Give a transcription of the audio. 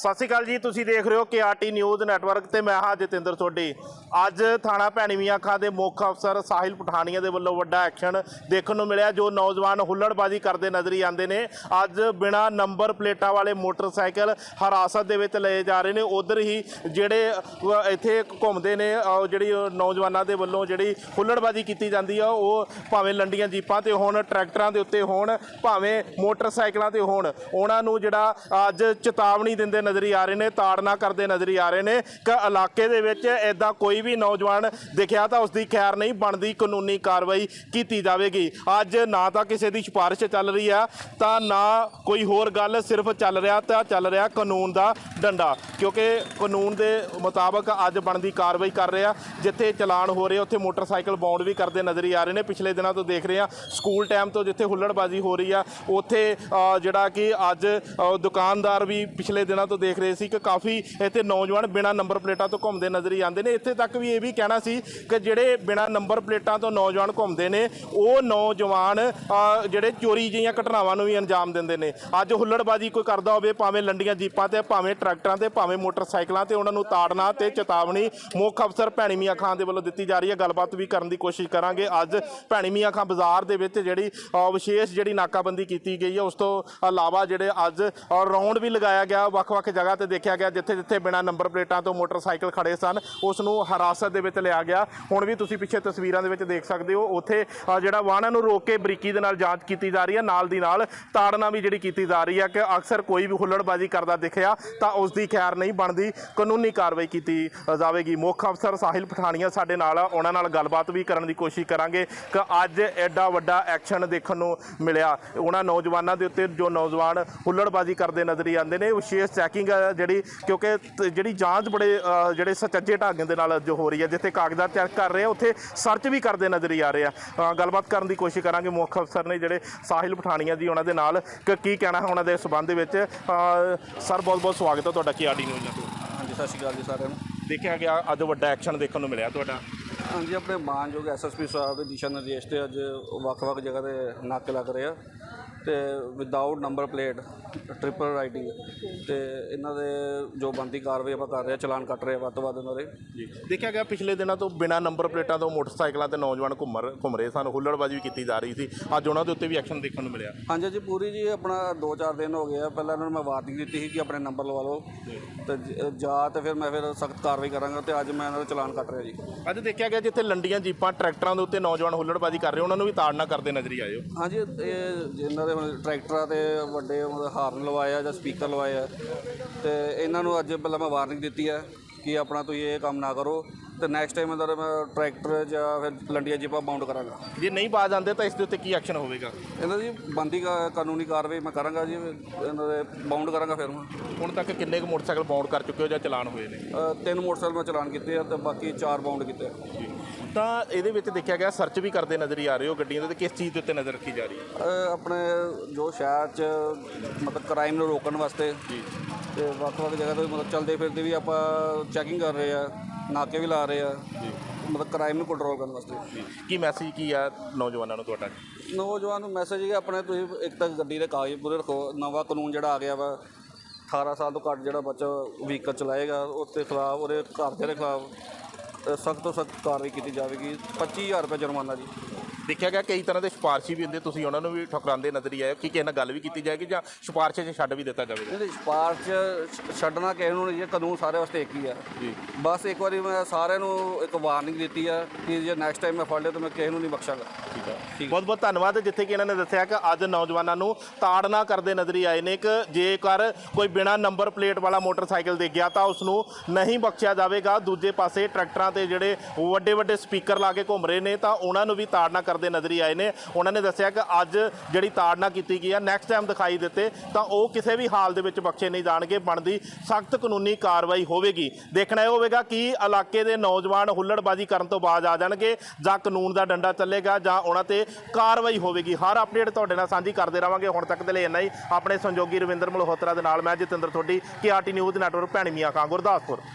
ਸਤਿ ਸ਼੍ਰੀ ਅਕਾਲ ਜੀ ਤੁਸੀਂ ਦੇਖ ਰਹੇ ਹੋ ਕੇਆਰਟੀ ਨਿਊਜ਼ ਨੈਟਵਰਕ ਤੇ ਮੈਂ ਹਾਂ ਜਤਿੰਦਰ ਸੋਢੀ। ਅੱਜ ਥਾਣਾ ਭੈਣੀਵੀਆਂ ਖਾਂ ਦੇ ਮੁੱਖ ਅਫਸਰ ਸਾਹਿਲ ਪਠਾਨੀਆ ਦੇ ਵੱਲੋਂ ਵੱਡਾ ਐਕਸ਼ਨ ਦੇਖਣ ਨੂੰ ਮਿਲਿਆ ਜੋ ਨੌਜਵਾਨ ਹੁੱਲੜਬਾਜ਼ੀ ਕਰਦੇ ਨਜ਼ਰੀ ਆਉਂਦੇ ਨੇ। ਅੱਜ ਬਿਨਾ ਨੰਬਰ ਪਲੇਟਾਂ ਵਾਲੇ ਮੋਟਰਸਾਈਕਲ ਹਰਾਸਤ ਦੇ ਵਿੱਚ ਲਏ ਜਾ ਰਹੇ ਨੇ। ਉਧਰ ਹੀ ਜਿਹੜੇ ਇੱਥੇ ਘੁੰਮਦੇ ਨੇ ਅ, ਜਿਹੜੀ ਨੌਜਵਾਨਾਂ ਦੇ ਵੱਲੋਂ ਜਿਹੜੀ ਹੁੱਲੜਬਾਜ਼ੀ ਕੀਤੀ ਜਾਂਦੀ ਆ ਉਹ ਭਾਵੇਂ ਲੰਡੀਆਂ ਜੀਪਾਂ ਤੇ ਹੋਣ ਟਰੈਕਟਰਾਂ ਦੇ ਉੱਤੇ ਹੋਣ ਭਾਵੇਂ ਮੋਟਰਸਾਈਕਲਾਂ ਤੇ ਹੋਣ ਉਹਨਾਂ ਨੂੰ ਜਿਹੜਾ ਅੱਜ ਚੇਤਾਵਨੀ ਦਿੰਦੇ ਨਜ਼ਰੀ ਆ ਰਹੇ ਨੇ, ਤਾੜਨਾ ਕਰਦੇ ਨਜ਼ਰੀ ਆ ਰਹੇ ਨੇ। ਕਿ ਇਲਾਕੇ ਦੇ ਵਿੱਚ ਐਦਾਂ ਕੋਈ ਵੀ ਨੌਜਵਾਨ ਦਿਖਿਆ ਤਾਂ ਉਸ ਦੀ ਖੈਰ ਨਹੀਂ ਬਣਦੀ, ਕਾਨੂੰਨੀ ਕਾਰਵਾਈ ਕੀਤੀ ਜਾਵੇਗੀ। ਅੱਜ ਨਾ ਤਾਂ ਕਿਸੇ ਦੀ ਸਿਫਾਰਿਸ਼ ਚੱਲ ਰਹੀ ਆ, ਤਾਂ ਨਾ ਕੋਈ ਹੋਰ ਗੱਲ ਸਿਰਫ ਚੱਲ ਰਿਹਾ ਤਾਂ ਚੱਲ ਰਿਹਾ ਕਾਨੂੰਨ ਦਾ ਡੰਡਾ। ਕਿਉਂਕਿ ਕਾਨੂੰਨ ਦੇ ਮੁਤਾਬਕ ਅੱਜ ਬਣਦੀ ਕਾਰਵਾਈ ਕਰ ਰਿਹਾ ਜਿੱਥੇ ਚਲਾਨ ਹੋ ਰਹੇ, ਉੱਥੇ ਮੋਟਰਸਾਈਕਲ ਬਾਉਂਡ ਵੀ ਕਰਦੇ ਨਜ਼ਰੀ ਆ ਰਹੇ ਨੇ। ਪਿਛਲੇ ਦਿਨਾਂ ਤੋਂ ਦੇਖ ਰਹੇ ਆ, ਸਕੂਲ ਟਾਈਮ ਤੋਂ ਜਿੱਥੇ ਹੁੱਲੜਬਾਜ਼ੀ ਹੋ ਰਹੀ ਆ, ਉੱਥੇ ਜਿਹੜਾ ਕਿ ਅੱਜ ਦੁਕਾਨਦਾਰ ਵੀ ਪਿਛਲੇ ਦਿਨਾਂ ਤੋਂ ਦੇਖ ਰਹੇ ਸੀ ਕਿ ਕਾਫੀ ਇੱਥੇ ਨੌਜਵਾਨ ਬਿਨਾਂ ਨੰਬਰ ਪਲੇਟਾਂ ਤੋਂ ਘੁੰਮਦੇ ਨਜ਼ਰ ਹੀ ਆਉਂਦੇ ਨੇ। ਇੱਥੇ ਤੱਕ ਵੀ ਇਹ ਵੀ ਕਹਿਣਾ ਸੀ ਕਿ ਜਿਹੜੇ ਬਿਨਾਂ ਨੰਬਰ ਪਲੇਟਾਂ ਤੋਂ ਨੌਜਵਾਨ ਘੁੰਮਦੇ ਨੇ, ਉਹ ਨੌਜਵਾਨ ਜਿਹੜੇ ਚੋਰੀ ਜਿਹੀਆਂ ਘਟਨਾਵਾਂ ਨੂੰ ਵੀ ਅੰਜਾਮ ਦਿੰਦੇ ਨੇ। ਅੱਜ ਹੁੱਲੜਬਾਜ਼ੀ ਕੋਈ ਕਰਦਾ ਹੋਵੇ, ਭਾਵੇਂ ਲੰਡੀਆਂ ਜੀਪਾਂ ਤੇ, ਭਾਵੇਂ ਟਰੈਕਟਰਾਂ ਤੇ, ਭਾਵੇਂ ਮੋਟਰਸਾਈਕਲਾਂ ਤੇ, ਉਹਨਾਂ ਨੂੰ ਤਾੜਨਾ ਤੇ ਚੇਤਾਵਨੀ ਮੁੱਖ ਅਫਸਰ ਭੈਣੀ ਮੀਆਂ ਖਾਨ ਦੇ ਵੱਲੋਂ ਦਿੱਤੀ ਜਾ ਰਹੀ ਹੈ। ਗੱਲਬਾਤ ਵੀ ਕਰਨ ਦੀ ਕੋਸ਼ਿਸ਼ ਕਰਾਂਗੇ। ਅੱਜ ਭੈਣੀ ਮੀਆਂ ਖਾਨ ਬਾਜ਼ਾਰ ਦੇ ਵਿੱਚ ਜਿਹੜੀ ਵਿਸ਼ੇਸ਼ ਜਿਹੜੀ ਨਾਕਾਬੰਦੀ ਕੀਤੀ ਗਈ ਹੈ, ਉਸ ਤੋਂ ਇਲਾਵਾ ਜਿਹੜੇ ਅੱਜ ਰੌਂਡ ਵੀ ਲਗਾਇਆ ਗਿਆ। ਵੱਖ-ਵੱਖ ਜਗ੍ਹਾ ਤੇ ਦੇਖਿਆ ਗਿਆ ਜਿੱਥੇ ਜਿੱਥੇ ਬਿਨਾਂ ਨੰਬਰ ਪਲੇਟਾਂ ਤੋਂ ਮੋਟਰਸਾਈਕਲ ਖੜੇ ਸਨ ਉਸ ਨੂੰ ਹਰਾਸਤ ਦੇ ਵਿੱਚ ਲਿਆ ਗਿਆ। ਹੁਣ ਵੀ ਤੁਸੀਂ ਪਿੱਛੇ ਤਸਵੀਰਾਂ ਦੇ ਵਿੱਚ ਦੇਖ ਸਕਦੇ ਹੋ, ਉੱਥੇ ਜਿਹੜਾ ਵਾਹਨਾਂ ਨੂੰ ਰੋਕ ਕੇ ਬਰੀਕੀ ਦੇ ਨਾਲ ਜਾਂਚ ਕੀਤੀ ਜਾ ਰਹੀ ਹੈ। ਨਾਲ ਦੀ ਨਾਲ ਤਾੜਨਾ ਵੀ ਜਿਹੜੀ ਕੀਤੀ ਜਾ ਰਹੀ ਹੈ ਕਿ ਅਕਸਰ ਕੋਈ ਵੀ ਹੁੱਲੜਬਾਜ਼ੀ ਕਰਦਾ ਦਿਖਿਆ ਤਾਂ ਉਸ ਦੀ ਖੈਰ ਨਹੀਂ ਬਣਦੀ। ਕਾਨੂੰਨੀ ਕਾਰਵਾਈ ਕੀਤੀ ਜਾਵੇਗੀ। ਮੁੱਖ ਅਫਸਰ ਸਾਹਿਲ ਪਠਾਨੀਆ ਸਾਡੇ ਨਾਲ ਉਹਨਾਂ ਨਾਲ ਗੱਲਬਾਤ ਵੀ ਕਰਨ ਦੀ ਕੋਸ਼ਿਸ਼ ਕਰਾਂਗੇ ਕਿ ਅੱਜ ਐਡਾ ਵੱਡਾ ਐਕਸ਼ਨ ਦੇਖਣ ਨੂੰ ਮਿਲਿਆ। ਉਹਨਾਂ ਨੌਜਵਾਨਾਂ ਦੇ ਉੱਤੇ ਜੋ ਨੌਜਵਾਨ ਹੁੱਲੜਬਾਜ਼ੀ ਕਰਦੇ ਨਜ਼ਰੀ ਆਉਂਦੇ ਨੇ, ਵਿਸ਼ੇਸ਼ ਚੈਕਿੰਗ ਜਿਹੜੀ ਕਿਉਂਕਿ ਤ- ਜਿਹੜੀ ਜਾਂਚ ਬੜੇ ਅ, ਜਿਹੜੇ ਸੁਚੱਜੇ ਢੰਗ ਦੇ ਨਾਲ ਜੋ ਹੋ ਰਹੀ ਹੈ ਜਿੱਥੇ ਕਾਗਜ਼ਾਤ ਚੈੱਕ ਕਰ ਰਹੇ ਆ ਉੱਥੇ ਸਰਚ ਵੀ ਕਰਦੇ ਨਜ਼ਰੀ ਆ ਰਹੇ ਆ। ਅ, ਗੱਲਬਾਤ ਕਰਨ ਦੀ ਕੋਸ਼ਿਸ਼ ਕਰਾਂਗੇ। ਮੁੱਖ ਅਫਸਰ ਨੇ ਜਿਹੜੇ ਸਾਹਿਲ ਪਠਾਨੀਆ ਜੀ ਉਹਨਾਂ ਦੇ ਨਾਲ ਕਿ ਕੀ ਕਹਿਣਾ ਹੈ ਉਹਨਾਂ ਦੇ ਸਬੰਧ ਦੇ ਵਿੱਚ। ਅ, ਸਰ ਬਹੁਤ ਬਹੁਤ ਸਵਾਗਤ ਹੈ ਤੁਹਾਡਾ ਕੀ ਆਰਡੀ ਨਿਊਜ਼ ਨਾਲ ਹਾਂਜੀ ਸਤਿ ਸ਼੍ਰੀ ਅਕਾਲ ਜੀ ਸਾਰਿਆਂ ਨੂੰ। ਦੇਖਿਆ ਗਿਆ ਅੱਜ ਵੱਡਾ ਐਕਸ਼ਨ ਦੇਖਣ ਨੂੰ ਮਿਲਿਆ ਤੁਹਾਡਾ। ਹਾਂਜੀ ਆਪਣੇ ਮਾਨਯੋਗ ਐਸਐਸਪੀ ਸਾਹਿਬ ਦੇ ਦਿਸ਼ਾ ਨਿਰਦੇਸ਼ ਤੇ ਅੱਜ ਵੱਖ-ਵੱਖ ਜਗ੍ਹਾ ਤੇ ਨਾਕੇ ਲੱਗ ਰਹੇ ਆ। ਤੇ without number plate triple riding ਤੇ ਇਹਨਾਂ ਦੇ ਜੋ ਬੰਦੀ ਕਾਰਵਾਈ ਆਪਾਂ ਕਰ ਰਹੇ ਆ ਚਲਾਨ ਕੱਟ ਰਹੇ ਆ ਵੱਧ ਤੋਂ ਵੱਧ ਇਹਨਾਂ ਦੇ। ਜੀ। ਦੇਖਿਆ ਗਿਆ ਪਿਛਲੇ ਦਿਨਾਂ ਤੋਂ ਬਿਨਾਂ ਨੰਬਰ ਪਲੇਟਾਂ ਤੋਂ ਮੋਟਰਸਾਈਕਲਾਂ ਤੇ ਨੌਜਵਾਨ ਘੁੰਮ ਘੁੰਮ ਰਹੇ ਸਨ ਹੁੱਲੜਬਾਜ਼ੀ ਵੀ ਕੀਤੀ ਜਾ ਰਹੀ ਸੀ। ਅੱਜ ਉਹਨਾਂ ਦੇ ਉੱਤੇ ਵੀ ਐਕਸ਼ਨ ਦੇਖਣ ਨੂੰ ਮਿਲਿਆ। ਹਾਂਜੀ ਜੀ ਪੂਰੀ ਜੀ ਆਪਣਾ 2-4 ਦਿਨ ਹੋ ਗਏ ਆ। ਪਹਿਲਾਂ ਇਹਨਾਂ ਨੂੰ ਮੈਂ ਵਾਰਨਿੰਗ ਦਿੱਤੀ ਸੀ ਕਿ ਆਪਣੇ ਨੰਬਰ ਲਵਾ ਲਓ। ਤੇ ਜ- ਤੇ ਫਿਰ ਮੈਂ ਫਿਰ ਸਖਤ ਕਾਰਵਾਈ ਕਰਾਂਗਾ ਤੇ ਅੱਜ ਮੈਂ ਇਹਨਾਂ ਦਾ ਚਲਾਨ ਕੱਟ ਰਿਹਾ ਜੀ। ਅੱਜ ਦੇਖਿਆ ਗਿਆ ਜਿੱਥੇ ਲੰਡੀਆਂ ਜੀਪਾਂ ਟਰੈਕਟਰਾਂ ਦੇ ਉੱਤੇ ਨੌਜਵਾਨ ਹੁੱਲੜਬਾਜ਼ੀ ਕਰ ਰਹੇ ਉਹਨਾਂ ਨੂੰ ਵੀ ਤਾੜਨਾ ਕਰਦੇ ਨਜ਼ਰੀ ਹੋ ਹਾਂਜੀ ਇਹ ਜਿਨ੍ਹਾਂ ਦੇ ਹੁਣ ਟਰੈਕਟਰਾਂ ਤੇ ਵੱਡੇ ਹਾਰਨ ਲਵਾਏ ਆ ਜਾਂ ਸਪੀਕਰ ਲਵਾਏ ਆ ਤੇ ਇਹਨਾਂ ਨੂੰ ਅੱਜ ਪਹਿਲਾਂ ਮੈਂ ਵਾਰਨਿੰਗ ਦਿੱਤੀ ਹੈ ਕਿ ਆਪਣਾ ਤੁਸੀਂ ਇਹ ਕੰਮ ਨਾ ਕਰੋ ਤੇ ਨੈਕਸਟ ਟਾਈਮ ਦਾ ਮੈਂ ਟਰੈਕਟਰ ਜਾਂ ਫਿਰ ਲੰਡੀਆਂ ਜੀਪਾਂ ਬਾਉਂਡ ਕਰਾਂਗਾ। ਜੇ ਨਹੀਂ ਬਾਜ਼ ਆਉਂਦੇ ਤਾਂ ਇਸ ਦੇ ਉੱਤੇ ਕੀ ਐਕਸ਼ਨ ਹੋਵੇਗਾ? ਇਹਨਾਂ ਦੀ ਬੰਦੀ ਕਾਨੂੰਨੀ ਕਾਰਵਾਈ ਮੈਂ ਕਰਾਂਗਾ ਜੀ ਇਹਨਾਂ ਦੇ ਬਾਉਂਡ ਕਰਾਂਗਾ ਫਿਰ ਮੈਂ। ਹੁਣ ਤੱਕ ਕਿੰਨੇ ਕੁ ਮੋਟਰਸਾਈਕਲ ਬਾਉਂਡ ਕਰ ਚੁੱਕੇ ਹੋ ਜਾਂ ਚਲਾਨ ਹੋਏ ਨੇ? ਤਿੰਨ ਮੋਟਰਸਾਈਕਲ ਮੈਂ ਚਲਾਨ ਕੀਤੇ ਆ ਤੇ ਬਾਕੀ ਚਾਰ ਬਾਉਂਡ ਕੀਤੇ ਆ। ਤਾਂ ਇਹਦੇ ਵਿੱਚ ਦੇਖਿਆ ਗਿਆ ਸਰਚ ਵੀ ਕਰਦੇ ਨਜ਼ਰ ਹੀ ਆ ਰਹੇ ਹੋ ਗੱਡੀਆਂ ਦੇ ਤੇ ਕਿਸ ਚੀਜ਼ ਦੇ ਉੱਤੇ ਨਜ਼ਰ ਰੱਖੀ ਜਾ ਰਹੀ ਹੈ? ਆਪਣੇ ਜੋ ਸ਼ਹਿਰ 'ਚ ਮਤਲਬ ਕ੍ਰਾਈਮ ਨੂੰ ਰੋਕਣ ਵਾਸਤੇ ਜੀ। ਤੇ ਵੱਖ-ਵੱਖ ਜਗ੍ਹਾ ਤੇ ਮਤਲਬ ਚਲਦੇ ਫਿਰਦੇ ਵੀ ਆਪਾਂ ਚੈਕਿੰਗ ਕਰ ਰਹੇ ਆ ਨਾਕੇ ਵੀ ਲਾ ਰਹੇ ਆ ਮਤਲਬ ਕ੍ਰਾਈਮ ਨੂੰ ਕੰਟਰੋਲ ਕਰਨ ਵਾਸਤੇ। ਕੀ ਮੈਸੇਜ ਕੀ ਆ ਨੌਜਵਾਨਾਂ ਨੂੰ ਤੁਹਾਡਾ? ਨੌਜਵਾਨ ਨੂੰ ਮੈਸੇਜ ਹੈ ਆਪਣੇ ਤੁਸੀਂ ਇੱਕ ਤਾਂ ਗੱਡੀ ਦੇ ਕਾਗਜ਼ ਪੂਰੇ ਰੱਖੋ ਨਵਾਂ ਕਾਨੂੰਨ ਜਿਹੜਾ ਆ ਗਿਆ ਵਾ 18 ਸਾਲ ਤੋਂ ਘੱਟ ਜਿਹੜਾ ਬੱਚਾ ਵਹੀਕਲ ਚਲਾਏਗਾ ਉਸ ਦੇ ਖਿਲਾਫ ਉਹਦੇ ਘਰਦਿਆਂ ਦੇ ਖਿਲਾਫ ਸਖਤ ਤੋਂ ਸਖਤ ਕਾਰਵਾਈ ਕੀਤੀ ਜਾਵੇਗੀ। 25000 ਰੁਪਏ ਜੁਰਮਾਨਾ ਜੀ। ਦੇਖਿਆ ਗਿਆ ਕਈ ਤਰ੍ਹਾਂ ਦੇ ਸਿਫਾਰਸ਼ੀ ਵੀ ਹੁੰਦੇ ਤੁਸੀਂ ਉਹਨਾਂ ਨੂੰ ਵੀ ਠੁਕਰਾਉਂਦੇ ਨਜ਼ਰ ਆਏ ਹੋ ਕਿ ਕਿਸੇ ਨਾਲ ਗੱਲ ਵੀ ਕੀਤੀ ਜਾਏਗੀ ਜਾਂ ਸਿਫਾਰਸ਼ 'ਚ ਛੱਡ ਵੀ ਦਿੱਤਾ ਜਾਵੇਗਾ? ਇਹਦੇ ਸਪਾਰ ਚ ਛੱਡਣਾ ਕਿਸੇ ਨੂੰ ਨਹੀਂ ਇਹ ਕਾਨੂੰਨ ਸਾਰੇ ਵਾਸਤੇ ਇੱਕ ਹੀ ਆ। ਜੀ। ਬਸ ਇੱਕ ਵਾਰੀ ਮੈਂ ਸਾਰਿਆਂ ਨੂੰ ਇੱਕ ਵਾਰਨਿੰਗ ਦਿੱਤੀ ਆ ਕਿ ਜੇ ਨੈਕਸਟ ਟਾਈਮ ਮੈਂ ਫੜ ਲਿਆ ਤਾਂ ਮੈਂ ਕਿਸੇ ਨੂੰ ਨਹੀਂ ਬਖਸ਼ਾਂਗਾ। ਠੀਕ ਹੈ। ਬਹੁਤ ਬਹੁਤ ਧੰਨਵਾਦ ਜਿੱਥੇ ਕਿ ਇਹਨਾਂ ਨੇ ਦੱਸਿਆ ਕਿ ਅੱਜ ਨੌਜਵਾਨਾਂ ਨੂੰ ਤਾੜਨਾ ਕਰਦੇ ਨਜ਼ਰੀ ਆਏ ਨੇ ਕਿ ਜੇਕਰ ਕੋਈ ਬਿਨਾ ਨੰਬਰ ਪਲੇਟ ਵਾਲਾ ਮੋਟਰਸਾਈਕਲ ਦੇ ਗਿਆ ਤਾਂ ਉਸ ਨੂੰ ਨਹੀਂ ਬਖਸ਼ਿਆ ਜਾਵੇਗਾ। ਦੂਜੇ ਪਾਸੇ ਟਰੈਕਟਰਾਂ ਤੇ ਜਿਹੜੇ ਵੱਡੇ ਵੱਡੇ ਸਪੀਕਰ ਲਾ ਕੇ ਘੁੰਮ ਰਹੇ ਨੇ ਤਾਂ ਉਹਨਾਂ ਨੂੰ ਵੀ ਤਾੜਨਾ ਕਰਦੇ ਨਜ਼ਰੀ ਆਏ ਨੇ। ਉਹਨਾਂ ਨੇ ਦੱਸਿਆ ਕਿ ਅੱਜ ਜਿਹੜੀ ਤਾੜਨਾ ਕੀਤੀ ਗਈ ਆ ਨੈਕਸਟ ਟਾਈਮ ਦਿਖਾਈ ਦਿੱਤੇ, ਤਾਂ ਉਹ ਕਿਸੇ ਵੀ ਹਾਲ ਦੇ ਵਿੱਚ ਬਖਸ਼ੇ ਨਹੀਂ ਜਾਣਗੇ, ਬਣਦੀ ਸਖਤ ਕਾਨੂੰਨੀ ਕਾਰਵਾਈ ਹੋਵੇਗੀ। ਦੇਖਣਾ ਇਹ ਹੋਵੇਗਾ ਕਿ ਇਲਾਕੇ ਦੇ ਨੌਜਵਾਨ ਹੁੱਲੜਬਾਜ਼ੀ ਕਰਨ ਤੋਂ ਬਾਅਦ ਆ ਜਾਣਗੇ ਜਾਂ ਕਾਨੂੰਨ ਦਾ ਡੰਡਾ ਚੱਲੇਗਾ ਜਾਂ ਉਹਨਾਂ ਤੇ ਕਾਰਵਾਈ ਹੋਵੇਗੀ। ਹਰ ਅਪਡੇਟ ਤੁਹਾਡੇ ਨਾਲ ਸਾਂਝੀ ਕਰਦੇ ਰਵਾਂਗੇ। ਹੁਣ ਤੱਕ ਦੇ ਲਈ ਇੰਨਾ ਹੀ। ਆਪਣੇ ਸੰਯੋਗੀ ਰਵਿੰਦਰ ਮਲਹੋਤਰਾ ਦੇ ਨਾਲ ਮੈਂ ਜਤਿੰਦਰ ਥੋਡੀ KRT news network, Bhaini Mian Khan, Gurdaspur.